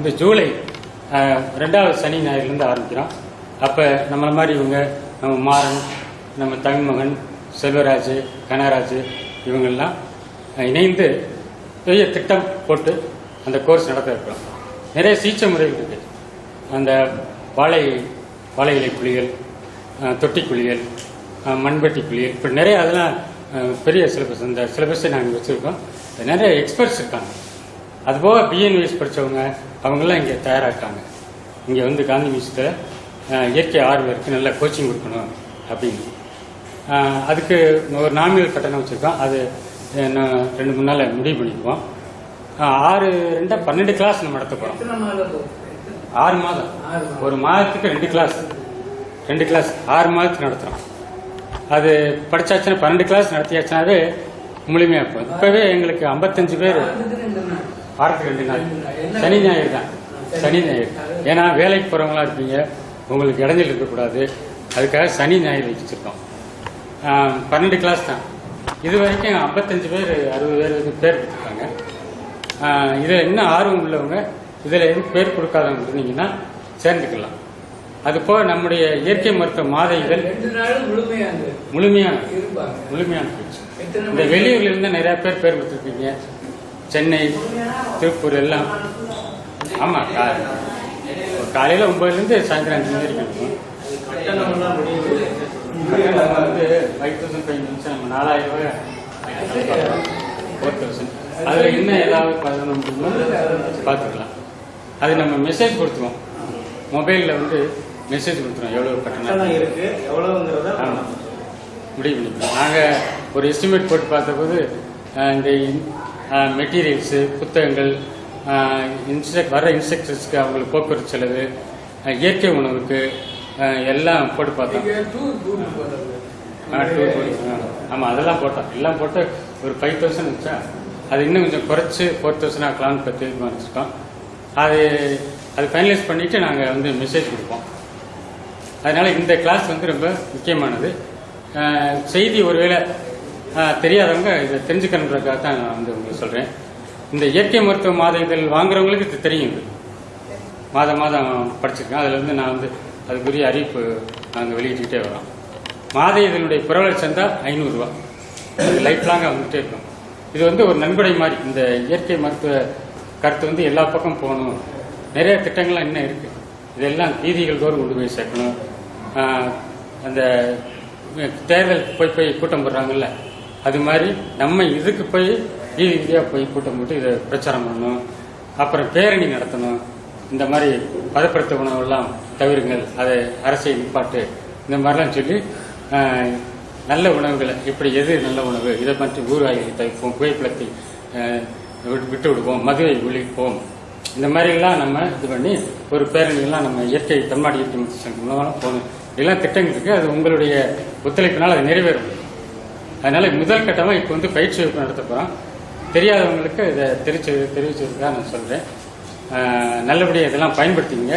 வந்து ஜூலை ரெண்டாவது சனி ஞாயிறுலேருந்து ஆரம்பிக்கிறோம். அப்போ நம்மளை மாதிரி இவங்க நம்ம மாறன் நம்ம தமிழ்மகன் செல்வராஜ் கனராஜ் இவங்கெல்லாம் இணைந்து பெரிய திட்டம் போட்டு அந்த கோர்ஸ் நடத்த இருக்கிறோம். நிறைய சிகிச்சை முறைகள் இருக்கு. அந்த வாழை வாழை இலை குழிகள் தொட்டி குழிகள் மண்வெட்டி குழிகள் இப்படி நிறைய அதெல்லாம் பெரிய சிலபஸ் அந்த சிலபஸை நாங்கள் வச்சுருக்கோம். நிறைய எக்ஸ்பர்ட்ஸ் இருக்காங்க. அதுபோக பிஎன்விஎஸ் படித்தவங்க அவங்கெல்லாம் இங்கே தயாராகிறாங்க இங்கே வந்து காந்தி மியூசியத்தில் இயற்கை ஆர்வலருக்கு நல்ல கோச்சிங் கொடுக்கணும் அப்படின்னு. அதுக்கு ஒரு நாமினல் கட்டணம் வச்சுருக்கோம். அது ரெண்டு மூணு நாளில் முடிவு பண்ணிக்குவோம். ஆறு ரெண்டா பன்னெண்டு கிளாஸ் நம்ம நடத்த போகிறோம் போகும்? ஆறு மாதம். ஒரு மாதத்துக்கு ரெண்டு கிளாஸ் ரெண்டு கிளாஸ் ஆறு மாதத்துக்கு நடத்துகிறோம் அது படிச்சாச்சுன்னா பன்னெண்டு கிளாஸ் நடத்தியாச்சுனாவே முழுமையாக இருக்கும் இப்போவே எங்களுக்கு ஐம்பத்தஞ்சு பேர் வாரத்துக்கு ரெண்டு நாள். சனி ஞாயிறு தான். சனி ஞாயிறு. ஏன்னா வேலைக்கு போகிறவங்களா இருப்பீங்க. உங்களுக்கு இடைஞ்சல் இருக்கக்கூடாது. அதுக்காக சனி ஞாயிறு வச்சுருக்கோம். பன்னெண்டு கிளாஸ் தான். இது வரைக்கும் ஐம்பத்தஞ்சு பேர் அறுபது பேர் பேர் கொடுத்துருக்காங்க. இதில் இன்னும் ஆர்வம் உள்ளவங்க இதில் எதுவும் பேர் கொடுக்காதவங்க இருந்தீங்கன்னா சேர்ந்துக்கலாம். அது போக நம்முடைய இயற்கை மருத்துவ மாத இதழ் முழுமையான. முழுமையான போச்சு. இந்த? வெளியூர்ல இருந்து நிறைய பேர் பேர் கொடுத்துருக்கீங்க. சென்னை திருப்பூர் எல்லாம். ஆமா கா- காலையில ஒன்பதுல இருந்து சாயந்தரம் அஞ்சு மணி வரைக்கும் இருக்கும். கட்டணம் வந்து ஃபைவ் தௌசண்ட் ஃபைவ் நிமிஷம் நம்ம நாலாயிரம் ரூபாய் ஃபோர் தௌசண்ட் அதில் இன்னும் ஏதாவது பதினொன்று பார்த்துக்கலாம். அது நம்ம மெசேஜ் கொடுத்துருவோம். மொபைலில் வந்து மெசேஜ் கொடுத்துருவோம். எவ்வளோ கட்டணம் கட்டணம் இருக்கு எவ்வளவுங்கிறத ஆமா. முடிவு பண்ணிக்கலாம். நாங்கள் ஒரு எஸ்டிமேட் போட்டு பார்த்தபோது இந்த மெட்டீரியல்ஸு புத்தகங்கள் இன்ஸ்ட்ரக்ட் வர இன்ஸ்ட்ரக்டர்ஸ்க்கு அவங்களுக்கு போக்குவரத்து செலவு இயற்கை உணவுக்கு எல்லாம் போட்டு பார்த்தோம் டூர் போய் ஆமாம் அதெல்லாம் போட்டோம். எல்லாம் போட்டு ஒரு ஃபைவ் தௌசண்ட் இருந்துச்சா அது இன்னும் கொஞ்சம் குறைச்சி ஃபோர் தௌசண்ட் ஆக்கலாம்னு பற்றி வச்சுருக்கோம் அது அது ஃபைனலைஸ் பண்ணிவிட்டு நாங்கள் வந்து மெசேஜ் கொடுப்போம். அதனால இந்த கிளாஸ் வந்து ரொம்ப முக்கியமானது. செய்தி ஒருவேளை தெரியாதவங்க இதை தெரிஞ்சுக்கணுன்றதுக்காக தான் நான் வந்து உங்களுக்கு சொல்கிறேன் இந்த இயற்கை மருத்துவ மாத இதழ் வாங்குறவங்களுக்கு இது தெரியும் இது. மாதம் மாதம் படிச்சிருக்கேன். அதில் வந்து நான் வந்து அதுக்குரிய அறிவிப்பு நாங்கள் வெளியிட்டுக்கிட்டே வரோம் மாத இதழுடைய புரவலர் சந்தா ஐநூறுரூவா அது லைஃப் லாங்காக வந்துட்டே இருக்கும். இது வந்து ஒரு நன்கொடை மாதிரி. இந்த இயற்கை மருத்துவ கருத்து வந்து எல்லா பக்கம் போகணும். நிறைய திட்டங்கள்லாம் இன்னும் இருக்குது இதெல்லாம் வீதிகள் தோறும் கொண்டு போய் சேர்க்கணும். அந்த தேர்தல் போய் போய் கூட்டம் போடுறாங்கல்ல. அது மாதிரி நம்ம இதுக்கு போய் வீதி வீதியாக போய் கூட்டம் போட்டு இதை பிரச்சாரம் பண்ணணும். அப்புறம் பேரணி நடத்தணும். இந்த மாதிரி பதப்படுத்த உணவெல்லாம் தவிருங்கள். அதை அரசியல் நிப்பாட்டு. இந்த மாதிரிலாம் சொல்லி நல்ல உணவுகளை இப்படி எது நல்ல உணவு? இதை பற்றி ஊறுகாய்களை தவிர்ப்போம். புகைப்பழத்தை விட்டு- விட்டு விடுவோம். மதுவை ஒழிப்போம். இந்த மாதிரிலாம் நம்ம இது பண்ணி ஒரு பேரணிகள்லாம் நம்ம இயற்கை தமிழ்நாடு இயற்கை சங்கம் மூலமாக போகணும். இதெல்லாம் திட்டங்கள் இருக்கு. அது உங்களுடைய ஒத்துழைப்பினால் அது நிறைவேறும். அதனால முதல் கட்டமாக இப்போ வந்து பயிற்சி வகுப்பு நடத்த போகிறோம் தெரியாதவங்களுக்கு இதை தெரிவிச்சு தெரிவிச்சதுக்காக நான் சொல்கிறேன் நல்லபடியாக இதெல்லாம் பயன்படுத்திங்க